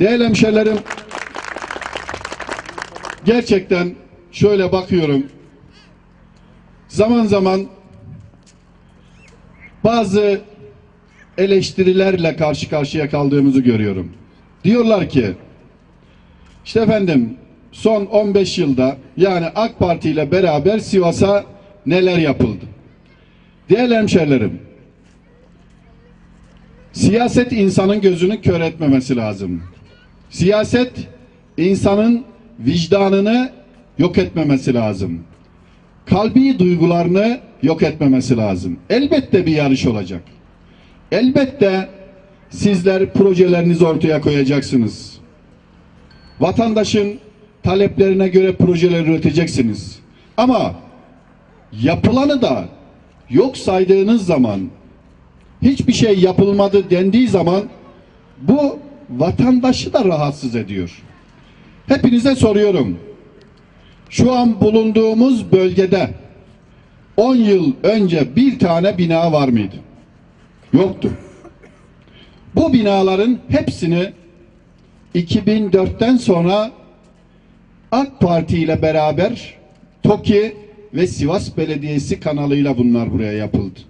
Değerli hemşehrilerim, gerçekten şöyle bakıyorum. Zaman zaman bazı eleştirilerle karşı karşıya kaldığımızı görüyorum. Diyorlar ki işte efendim son 15 yılda yani AK Parti ile beraber Sivas'a neler yapıldı? Değerli hemşerilerim, siyaset insanın gözünü kör etmemesi lazım. Siyaset insanın vicdanını yok etmemesi lazım. Kalbi duygularını yok etmemesi lazım. Elbette bir yarış olacak. Elbette sizler projelerinizi ortaya koyacaksınız. Vatandaşın taleplerine göre projeler üreteceksiniz. Ama yapılanı da yok saydığınız zaman hiçbir şey yapılmadı dendiği zaman bu vatandaşı da rahatsız ediyor. Hepinize soruyorum. Şu an bulunduğumuz bölgede 10 yıl önce bir tane bina var mıydı? Yoktu. Bu binaların hepsini 2004'ten sonra AK Parti ile beraber TOKİ ve Sivas Belediyesi kanalıyla bunlar buraya yapıldı.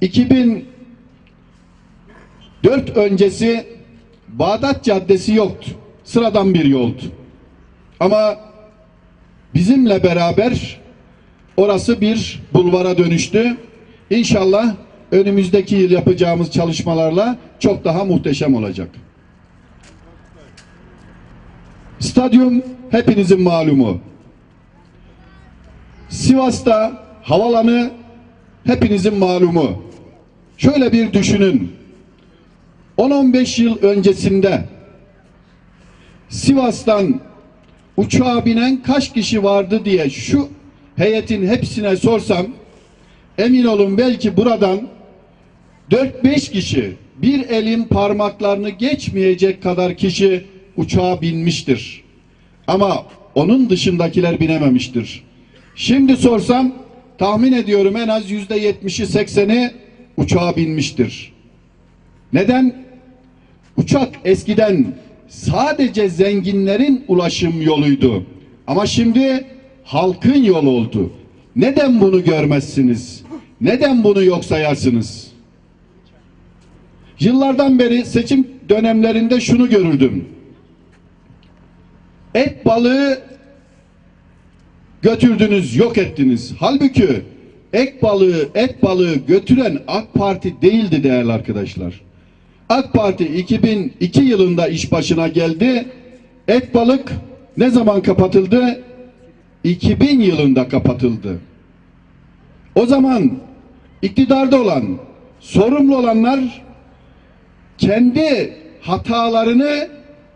2004 öncesi Bağdat Caddesi yoktu. Sıradan bir yoldu. Ama bizimle beraber orası bir bulvara dönüştü. İnşallah önümüzdeki yıl yapacağımız çalışmalarla çok daha muhteşem olacak. Stadyum hepinizin malumu. Sivas'ta havalanı hepinizin malumu. Şöyle bir düşünün. 10-15 yıl öncesinde Sivas'tan uçağa binen kaç kişi vardı diye şu heyetin hepsine sorsam emin olun belki buradan 4-5 kişi bir elin parmaklarını geçmeyecek kadar kişi uçağa binmiştir. Ama onun dışındakiler binememiştir. Şimdi sorsam tahmin ediyorum en az yüzde yetmişi sekseni uçağa binmiştir. Neden? Uçak eskiden sadece zenginlerin ulaşım yoluydu. Ama şimdi halkın yolu oldu. Neden bunu görmezsiniz? Neden bunu yok sayarsınız? Yıllardan beri seçim dönemlerinde şunu görürdüm. Et balığı götürdünüz, yok ettiniz. Halbuki ek balığı, et balığı götüren AK Parti değildi değerli arkadaşlar. AK Parti 2002 yılında iş başına geldi. Et balık ne zaman kapatıldı? 2000 yılında kapatıldı. O zaman iktidarda olan, sorumlu olanlar kendi hatalarını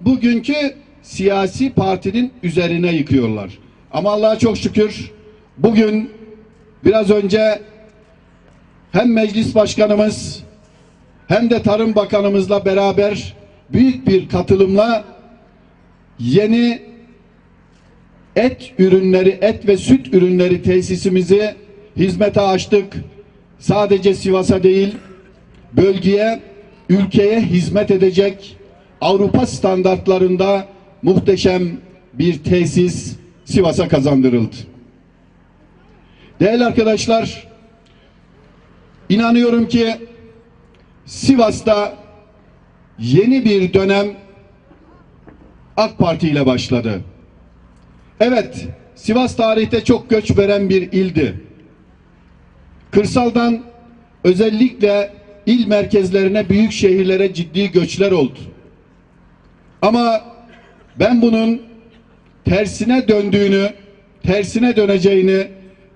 bugünkü siyasi partinin üzerine yıkıyorlar. Ama Allah'a çok şükür bugün biraz önce hem meclis başkanımız hem de Tarım Bakanımızla beraber büyük bir katılımla yeni et ürünleri, et ve süt ürünleri tesisimizi hizmete açtık. Sadece Sivas'a değil, bölgeye, ülkeye hizmet edecek Avrupa standartlarında muhteşem bir tesis Sivas'a kazandırıldı. Değerli arkadaşlar, inanıyorum ki Sivas'ta yeni bir dönem AK Parti ile başladı. Evet, Sivas tarihte çok göç veren bir ildi. Kırsaldan özellikle il merkezlerine, büyük şehirlere ciddi göçler oldu. Ama ben bunun tersine döndüğünü, tersine döneceğini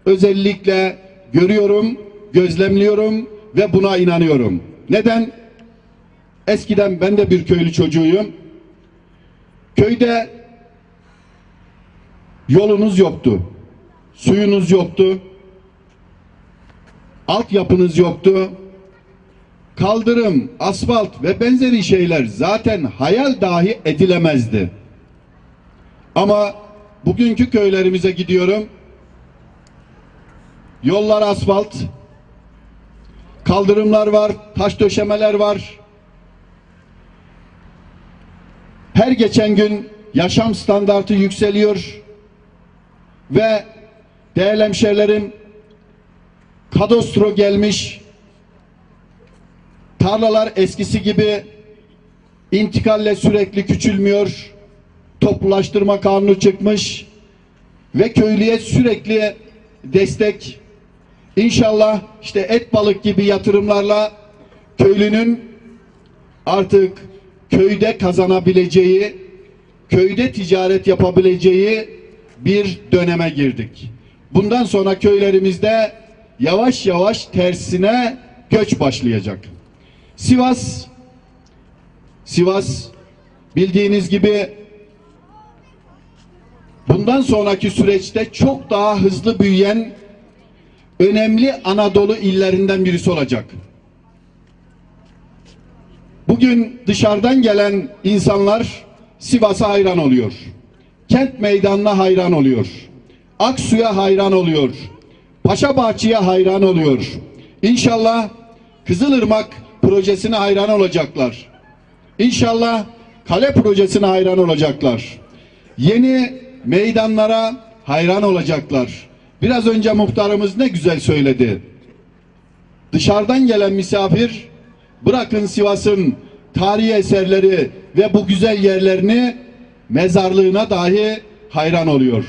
özellikle görüyorum, gözlemliyorum ve buna inanıyorum. Neden? Eskiden ben de bir köylü çocuğuyum. Köyde yolunuz yoktu. Suyunuz yoktu. Altyapınız yoktu. Kaldırım, asfalt ve benzeri şeyler zaten hayal dahi edilemezdi. Ama bugünkü köylerimize gidiyorum. Yollar asfalt, kaldırımlar var, taş döşemeler var. her geçen gün yaşam standartı yükseliyor ve değerli hemşehrilerim kadastro gelmiş tarlalar eskisi gibi intikalle sürekli küçülmüyor toplulaştırma kanunu çıkmış ve köylüye sürekli destek İnşallah işte et balık gibi yatırımlarla köylünün artık köyde kazanabileceği, köyde ticaret yapabileceği bir döneme girdik. Bundan sonra köylerimizde yavaş yavaş tersine göç başlayacak. Sivas Sivas bildiğiniz gibi bundan sonraki süreçte çok daha hızlı büyüyen önemli Anadolu illerinden birisi olacak. Bugün dışarıdan gelen insanlar Sivas'a hayran oluyor. Kent meydanına hayran oluyor. Aksu'ya hayran oluyor. Paşabahçe'ye hayran oluyor. İnşallah Kızılırmak projesine hayran olacaklar. İnşallah kale projesine hayran olacaklar. Yeni meydanlara hayran olacaklar. Biraz önce muhtarımız ne güzel söyledi. Dışarıdan gelen misafir bırakın Sivas'ın tarihi eserleri ve bu güzel yerlerini mezarlığına dahi hayran oluyor.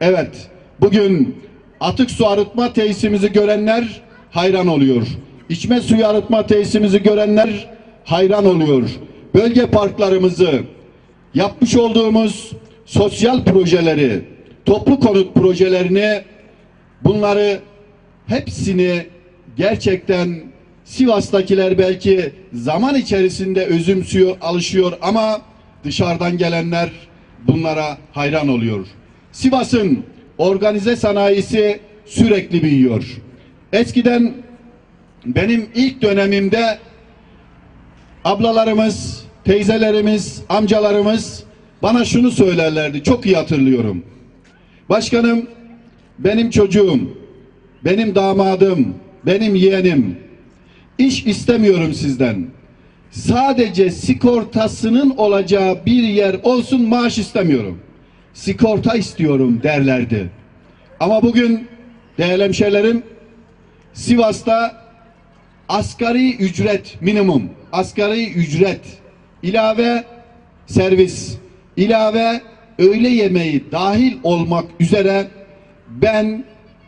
Evet, bugün atık su arıtma tesisimizi görenler hayran oluyor. İçme suyu arıtma tesisimizi görenler hayran oluyor. Bölge parklarımızı, yapmış olduğumuz sosyal projeleri, toplu konut projelerini bunları hepsini gerçekten Sivas'takiler belki zaman içerisinde özümsüyor, alışıyor ama dışarıdan gelenler bunlara hayran oluyor. Sivas'ın organize sanayisi sürekli büyüyor. Eskiden benim ilk dönemimde ablalarımız, teyzelerimiz, amcalarımız bana şunu söylerlerdi. Çok iyi hatırlıyorum. Başkanım benim çocuğum, benim damadım, benim yeğenim iş istemiyorum sizden. Sadece sigortasının olacağı bir yer olsun maaş istemiyorum. Sigorta istiyorum derlerdi. Ama bugün değerli hemşehrilerim Sivas'ta asgari ücret minimum, asgari ücret ilave servis, ilave öğle yemeği dahil olmak üzere ben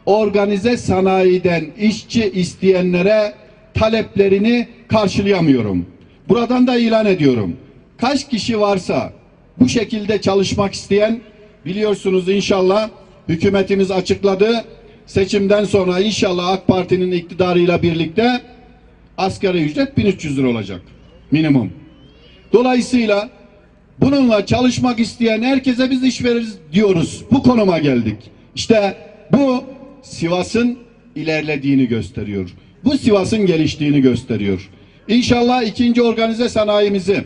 organize sanayiden işçi isteyenlere taleplerini karşılayamıyorum. Buradan da ilan ediyorum. Kaç kişi varsa bu şekilde çalışmak isteyen biliyorsunuz inşallah hükümetimiz açıkladı. Seçimden sonra inşallah AK Parti'nin iktidarıyla birlikte asgari ücret 1300 lira olacak minimum. Dolayısıyla bununla çalışmak isteyen herkese biz iş veririz diyoruz. Bu konuma geldik. İşte bu Sivas'ın ilerlediğini gösteriyor. Bu Sivas'ın geliştiğini gösteriyor. İnşallah ikinci organize sanayimizi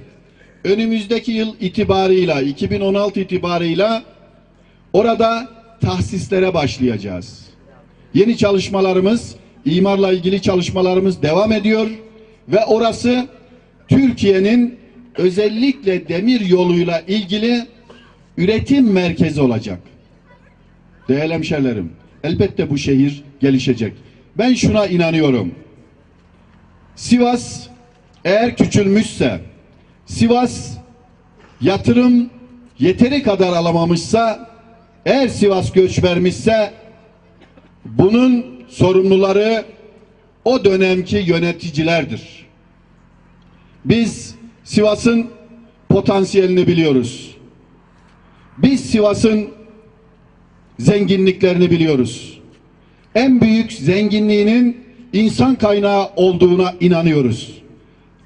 önümüzdeki yıl itibarıyla 2016 itibarıyla orada tahsislere başlayacağız. Yeni çalışmalarımız, imarla ilgili çalışmalarımız devam ediyor ve orası Türkiye'nin özellikle demir yoluyla ilgili üretim merkezi olacak. Değerli hemşerilerim, elbette bu şehir gelişecek. Ben şuna inanıyorum. Sivas eğer küçülmüşse, Sivas yatırım yeteri kadar alamamışsa, eğer Sivas göç vermişse, bunun sorumluları o dönemki yöneticilerdir. Biz Sivas'ın potansiyelini biliyoruz. Biz Sivas'ın zenginliklerini biliyoruz. En büyük zenginliğinin insan kaynağı olduğuna inanıyoruz.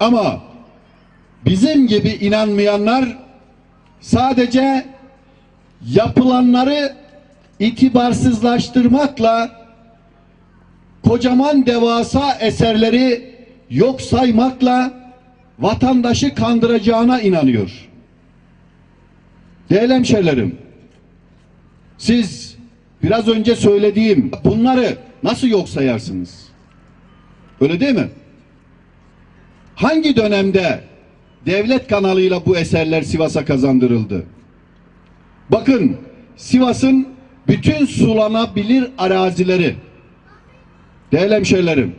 Ama bizim gibi inanmayanlar sadece yapılanları itibarsızlaştırmakla kocaman devasa eserleri yok saymakla vatandaşı kandıracağına inanıyor. Değerli hemşerilerim, siz biraz önce söylediğim bunları nasıl yok sayarsınız? Öyle değil mi? Hangi dönemde devlet kanalıyla bu eserler Sivas'a kazandırıldı. Bakın Sivas'ın bütün sulanabilir arazileri değerli hemşehrilerim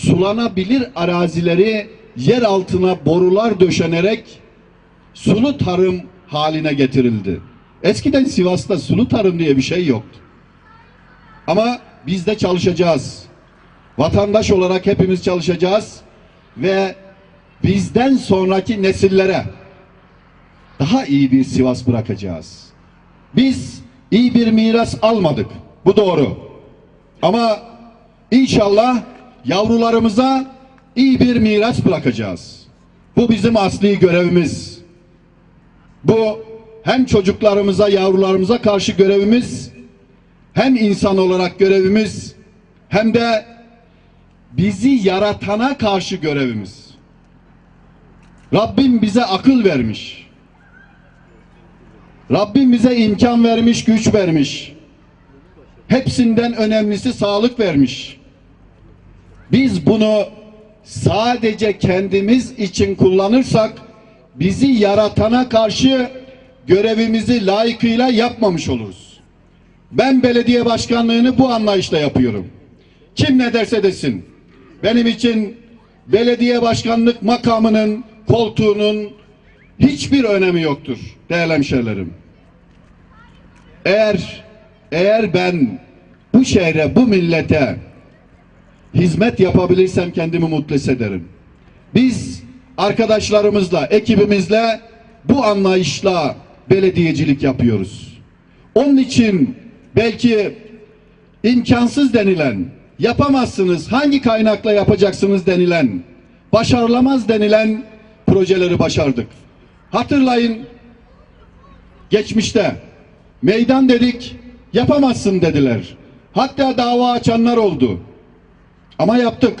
sulanabilir arazileri yer altına borular döşenerek sulu tarım haline getirildi. Eskiden Sivas'ta sulu tarım diye bir şey yoktu. Ama biz de çalışacağız. Vatandaş olarak hepimiz çalışacağız ve bizden sonraki nesillere daha iyi bir Sivas bırakacağız. Biz iyi bir miras almadık. Bu doğru. Ama inşallah yavrularımıza iyi bir miras bırakacağız. Bu bizim asli görevimiz. Bu hem çocuklarımıza, yavrularımıza karşı görevimiz, hem insan olarak görevimiz, hem de bizi yaratana karşı görevimiz. Rabbim bize akıl vermiş. Rabbim bize imkan vermiş, güç vermiş. Hepsinden önemlisi sağlık vermiş. Biz bunu sadece kendimiz için kullanırsak bizi yaratana karşı görevimizi layıkıyla yapmamış oluruz. Ben belediye başkanlığını bu anlayışla yapıyorum. Kim ne derse desin. Benim için belediye başkanlık makamının, koltuğunun hiçbir önemi yoktur değerli hemşehrilerim. Eğer eğer ben bu şehre, bu millete hizmet yapabilirsem kendimi mutlu hissederim. Biz arkadaşlarımızla, ekibimizle bu anlayışla belediyecilik yapıyoruz. Onun için belki imkansız denilen, yapamazsınız, hangi kaynakla yapacaksınız denilen, başarılamaz denilen projeleri başardık. Hatırlayın, geçmişte meydan dedik, yapamazsın dediler. Hatta dava açanlar oldu. Ama yaptık.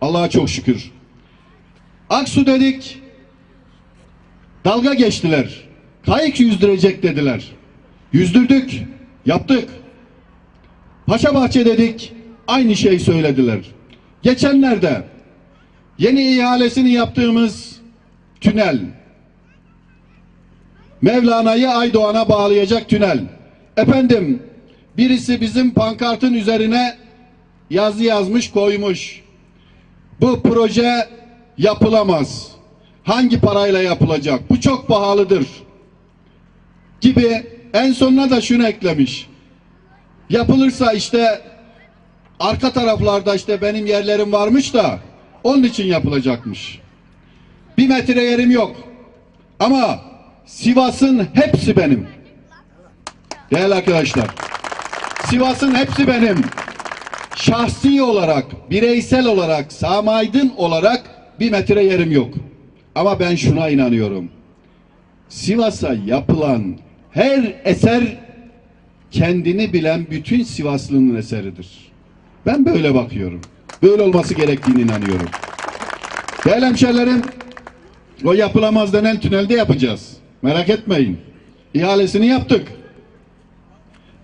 Allah'a çok şükür. Aksu dedik. Dalga geçtiler. Kayık yüzdürecek dediler. Yüzdürdük. Yaptık. Paşa Bahçe dedik. Aynı şey söylediler. Geçenlerde yeni ihalesini yaptığımız tünel Mevlana'yı Aydoğan'a bağlayacak tünel. Efendim birisi bizim pankartın üzerine yazı yazmış koymuş. Bu proje yapılamaz. Hangi parayla yapılacak? Bu çok pahalıdır. Gibi en sonuna da şunu eklemiş. Yapılırsa işte arka taraflarda işte benim yerlerim varmış da onun için yapılacakmış. Bir metre yerim yok. Ama Sivas'ın hepsi benim. Değerli arkadaşlar. Sivas'ın hepsi benim şahsi olarak, bireysel olarak, samaydın olarak bir metre yerim yok. Ama ben şuna inanıyorum. Sivas'a yapılan her eser kendini bilen bütün Sivaslı'nın eseridir. Ben böyle bakıyorum. Böyle olması gerektiğini inanıyorum. Değerli hemşehrilerim, o yapılamaz denen tünelde yapacağız. Merak etmeyin. İhalesini yaptık.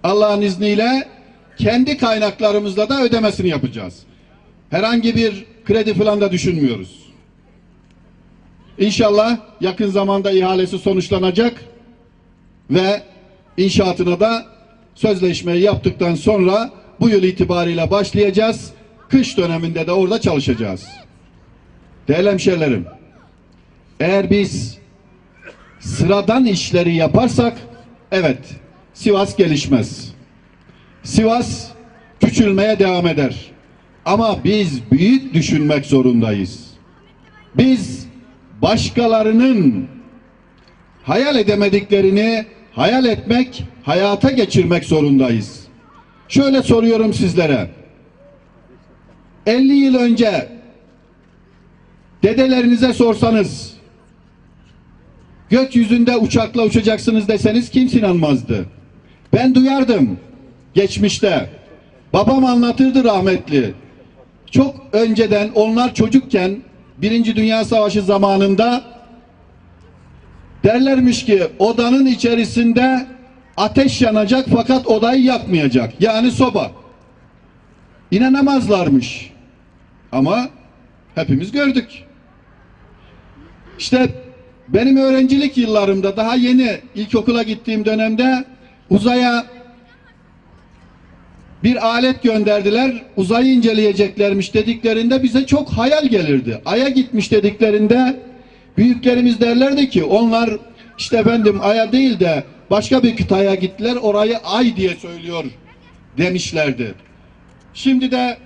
Allah'ın izniyle kendi kaynaklarımızla da ödemesini yapacağız. Herhangi bir kredi falan da düşünmüyoruz. İnşallah yakın zamanda ihalesi sonuçlanacak ve inşaatına da sözleşmeyi yaptıktan sonra bu yıl itibariyle başlayacağız. Kış döneminde de orada çalışacağız. Değerli hemşehrilerim, eğer biz sıradan işleri yaparsak evet Sivas gelişmez. Sivas küçülmeye devam eder. Ama biz büyük düşünmek zorundayız. Biz başkalarının hayal edemediklerini hayal etmek, hayata geçirmek zorundayız. Şöyle soruyorum sizlere. 50 yıl önce dedelerinize sorsanız gökyüzünde uçakla uçacaksınız deseniz kimse inanmazdı. Ben duyardım geçmişte. Babam anlatırdı rahmetli. Çok önceden onlar çocukken Birinci Dünya Savaşı zamanında derlermiş ki odanın içerisinde ateş yanacak fakat odayı yakmayacak. Yani soba. İnanamazlarmış. Ama hepimiz gördük. İşte benim öğrencilik yıllarımda daha yeni ilkokula gittiğim dönemde uzaya bir alet gönderdiler. Uzayı inceleyeceklermiş dediklerinde bize çok hayal gelirdi. Ay'a gitmiş dediklerinde büyüklerimiz derlerdi ki onlar işte efendim Ay'a değil de başka bir kıtaya gittiler. Orayı Ay diye söylüyor demişlerdi. Şimdi de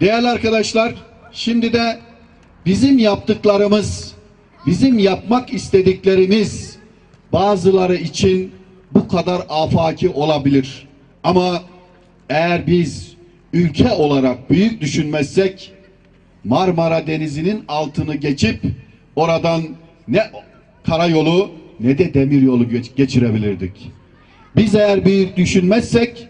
değerli arkadaşlar şimdi de bizim yaptıklarımız, bizim yapmak istediklerimiz bazıları için bu kadar afaki olabilir. Ama eğer biz ülke olarak büyük düşünmezsek Marmara Denizi'nin altını geçip oradan ne karayolu ne de demiryolu geç- geçirebilirdik. Biz eğer büyük düşünmezsek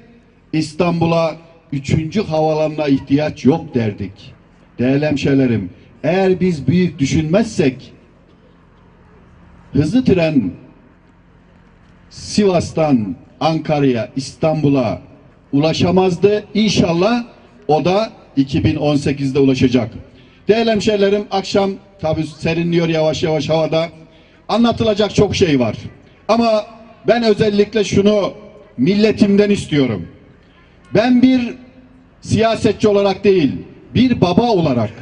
İstanbul'a üçüncü havalanına ihtiyaç yok derdik. Değerli hemşehrilerim, eğer biz büyük düşünmezsek hızlı tren Sivas'tan Ankara'ya, İstanbul'a ulaşamazdı. İnşallah o da 2018'de ulaşacak. Değerli hemşehrilerim akşam tabi serinliyor yavaş yavaş havada. Anlatılacak çok şey var. Ama ben özellikle şunu milletimden istiyorum. Ben bir siyasetçi olarak değil, bir baba olarak,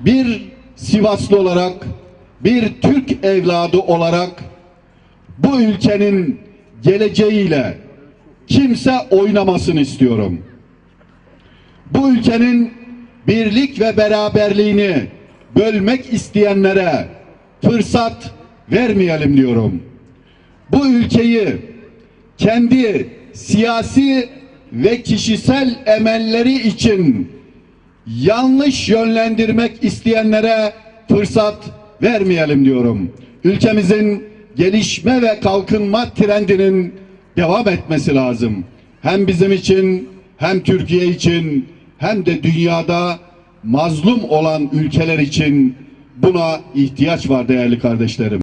bir Sivaslı olarak, bir Türk evladı olarak bu ülkenin geleceğiyle kimse oynamasını istiyorum. Bu ülkenin birlik ve beraberliğini bölmek isteyenlere fırsat vermeyelim diyorum. Bu ülkeyi kendi siyasi ve kişisel emelleri için yanlış yönlendirmek isteyenlere fırsat vermeyelim diyorum. Ülkemizin gelişme ve kalkınma trendinin devam etmesi lazım. Hem bizim için hem Türkiye için hem de dünyada mazlum olan ülkeler için buna ihtiyaç var değerli kardeşlerim.